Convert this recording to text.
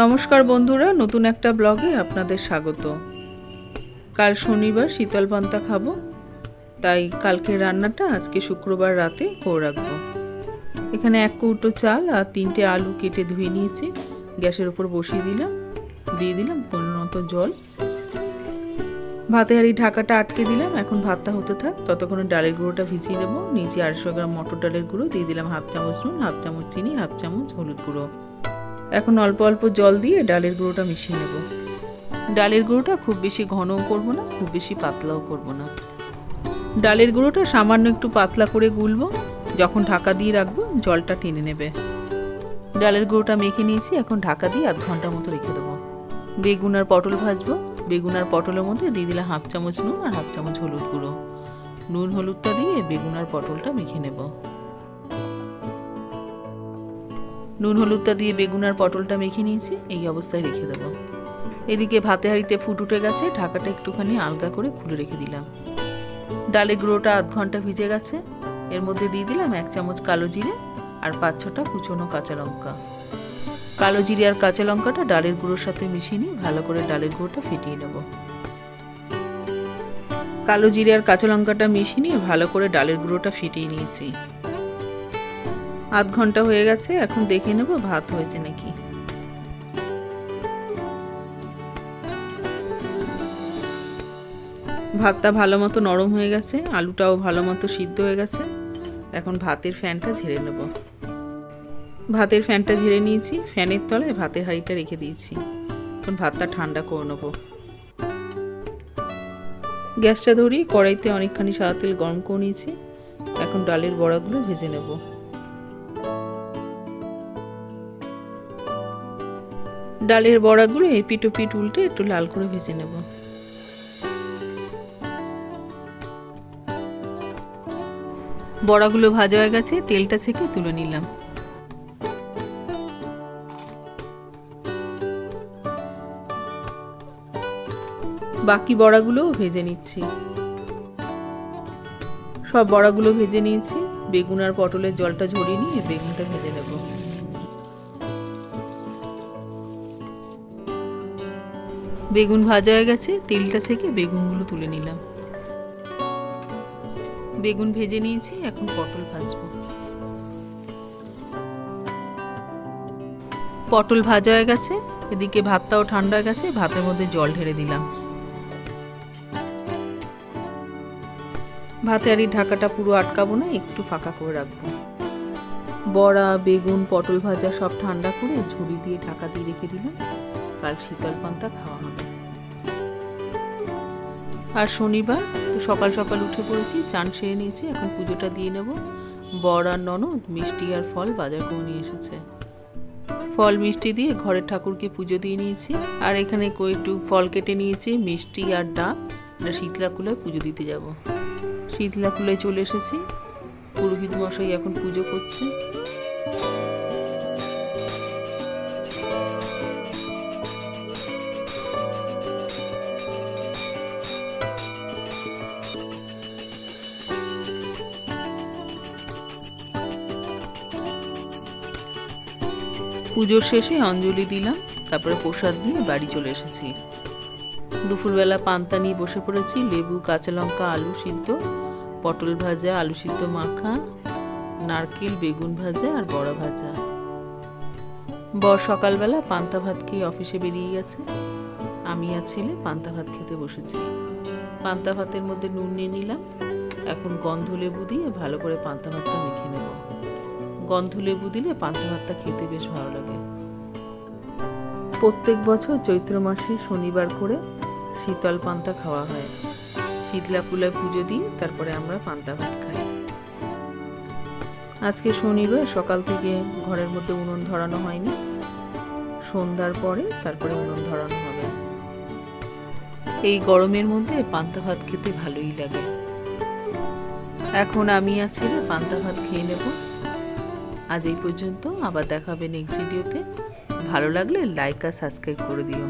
নমস্কার বন্ধুরা, নতুন একটা ব্লগে আপনাদের স্বাগত। কাল শনিবার শীতল পান্তা খাব, তাই কালকের রান্নাটা আজকে শুক্রবার রাতে করে রাখব। এখানে এক কৌটো চাল আর তিনটে আলু কেটে ধুয়ে নিয়েছি, গ্যাসের উপর বসিয়ে দিলাম, দিয়ে দিলাম পনেরো মতো জল। ভাতে হাঁড়ি ঢাকাটা আটকে দিলাম, এখন ভাতটা হতে থাক, ততক্ষণে ডালের গুঁড়োটা ভিজিয়ে নেব নিচে আড়াইশো গ্রাম মটর ডালের গুঁড়ো, দিয়ে দিলাম হাফ চামচ নুন, হাফ চামচ চিনি, হাফ চামচ হলুদ গুঁড়ো। এখন অল্প অল্প জল দিয়ে ডালের গুঁড়োটা মিশিয়ে নেব। ডালের গুঁড়োটা খুব বেশি ঘনও করব না, খুব বেশি পাতলাও করব না। ডালের গুঁড়োটা সামান্য একটু পাতলা করে গুলবো, যখন ঢাকা দিয়ে রাখব, জলটা টেনে নেবে। ডালের গুঁড়োটা মেখে নিয়েছি, এখন ঢাকা দিয়ে আধ ঘণ্টার মতো রেখে দেবো। বেগুন আর পটল ভাজবো, বেগুন আর পটলের মধ্যে দিয়ে দিলাম হাফ চামচ নুন আর হাফ চামচ হলুদ গুঁড়ো। নুন হলুদটা দিয়ে বেগুন আর পটলটা মেখে নেব। নুন, হলুদটা দিয়ে বেগুন আর পটলটা মেখে নিয়েছি, এই অবস্থায় রেখে দেবো। এদিকে ভাতে হাঁড়িতে ফুট উঠে গেছে, ঢাকাটা একটুখানি আলগা করে খুলে রেখে দিলাম। ডালে গুঁড়োটা আধ ঘণ্টা ভিজে গেছে, এর মধ্যে দিয়ে দিলাম এক চামচ কালো জিরে আর পাঁচ ছটা কুচনো কাঁচা লঙ্কা। কালো জিরে আর কাঁচা লঙ্কাটা ডালের গুঁড়োর সাথে মিশিয়ে নিয়ে ভালো করে ডালের গুঁড়োটা ফেটিয়ে নেব। কালো জিরে আর কাঁচা লঙ্কাটা মিশিয়ে নিয়ে ভালো করে ডালের গুঁড়োটা ফেটিয়ে নিয়েছি। আধ ঘণ্টা হয়ে গেছে, এখন দেখে নেব ভাত হয়েছে নাকি। ভাতটা ভালো মতো নরম হয়ে গেছে, আলুটাও ভালো মতো সিদ্ধ হয়ে গেছে। এখন ভাতের ফ্যানটা ঝেড়ে নেব। ভাতের ফ্যানটা ঝেড়ে নিয়েছি, ফ্যানের তলায় ভাতের হাঁড়িটা রেখে দিয়েছি। এখন ভাতটা ঠান্ডা করে নেব। গ্যাসটা ধরিয়ে কড়াইতে অনেকখানি সাদা তেল গরম করে নিয়েছি। এখন ডালের বড়াগুলো ভেজে নেব। ডালের বড়াগুলো এপিট ওপিট উল্টে একটু লাল করে ভেজে নেব। বড়াগুলো ভাজা হয়ে গেছে, তেলটা ছেঁকে তুলে নিলাম। বাকি বড়াগুলোও ভেজে নিচ্ছি। সব বড়াগুলো ভেজে নিয়েছি, বেগুন আর পটলের জলটা ঝরিয়ে নিয়ে বেগুনটা ভেজে নেব। বেগুন ভাজা হয়ে গেছে, তেলটা থেকে বেগুনগুলো তুলে নিলাম। বেগুন ভেজে নিয়েছি, এখন পটল ভাজবো। পটল ভাজা হয়ে গেছে, এদিকে ভাতটাও ঠান্ডা হয়ে গেছে, ভাতের মধ্যে জল ঢেলে দিলাম। ভাতে আর ঢাকাটা পুরো আটকাবো না, একটু ফাঁকা করে রাখব। বড়া, বেগুন, পটল ভাজা সব ঠান্ডা করে ঝুড়ি দিয়ে ঢাকা দিয়ে রেখে দিলাম। কাল শীতল পান্তা খাওয়া হবে। আর শনিবার সকাল সকাল উঠে পড়েছি, চান সেরে নিয়েছি, এখন পুজোটা দিয়ে নেব। বর আর ননদ মিষ্টি আর ফল বাজার করে নিয়ে এসেছে। ফল মিষ্টি দিয়ে ঘরের ঠাকুরকে পুজো দিয়ে নিয়েছি, আর এখানে একটু ফল কেটে নিয়েছি, মিষ্টি আর ডাব। এটা শীতলা কুলায় পুজো দিতে যাব। শীতলা কুলায় চলে এসেছি। পুরোহিত মশাই এখন পুজো করছে। পুজোর শেষে অঞ্জলি দিলাম, তারপরে প্রসাদ নিয়ে বাড়ি চলে এসেছি। দুপুরবেলা পান্তা নিয়ে বসে পড়েছি, লেবু, কাঁচা লঙ্কা, আলু সিদ্ধ, পটল ভাজা, আলু সিদ্ধ মাখা, নারকেল, বেগুন ভাজা আর বড়া ভাজা। বর সকালবেলা পান্তা ভাত খেয়ে অফিসে বেরিয়ে গেছে। আমি আর ছেলে পান্তা ভাত খেতে বসেছি। পান্তা ভাতের মধ্যে নুন নিয়ে নিলাম। এখন গন্ধ লেবু দিয়ে ভালো করে পান্তা ভাতটা মেখে নেব। গন্ধ লেবু দিলে পান্তা ভাতটা খেতে বেশ ভালো লাগে। প্রত্যেক বছর চৈত্র মাসে শনিবার করে শীতল পান্তা খাওয়া হয়। শীতলা কুলায় পুজো দিয়ে তারপরে আমরা পান্তা ভাত খাই। আজকে শনিবার, সকাল থেকে ঘরের মধ্যে উনুন ধরানো হয়নি। সন্ধ্যার পরে তারপরে উনুন ধরানো হবে। এই গরমের মধ্যে পান্তা ভাত খেতে ভালোই লাগে। এখন আমি আর ছেলে পান্তা ভাত খেয়ে নেব। আজ এই পর্যন্ত আবার দেখাবে নেক্সট ভিডিওতে ভালো লাগলে লাইক আর সাবস্ক্রাইব করে দিও।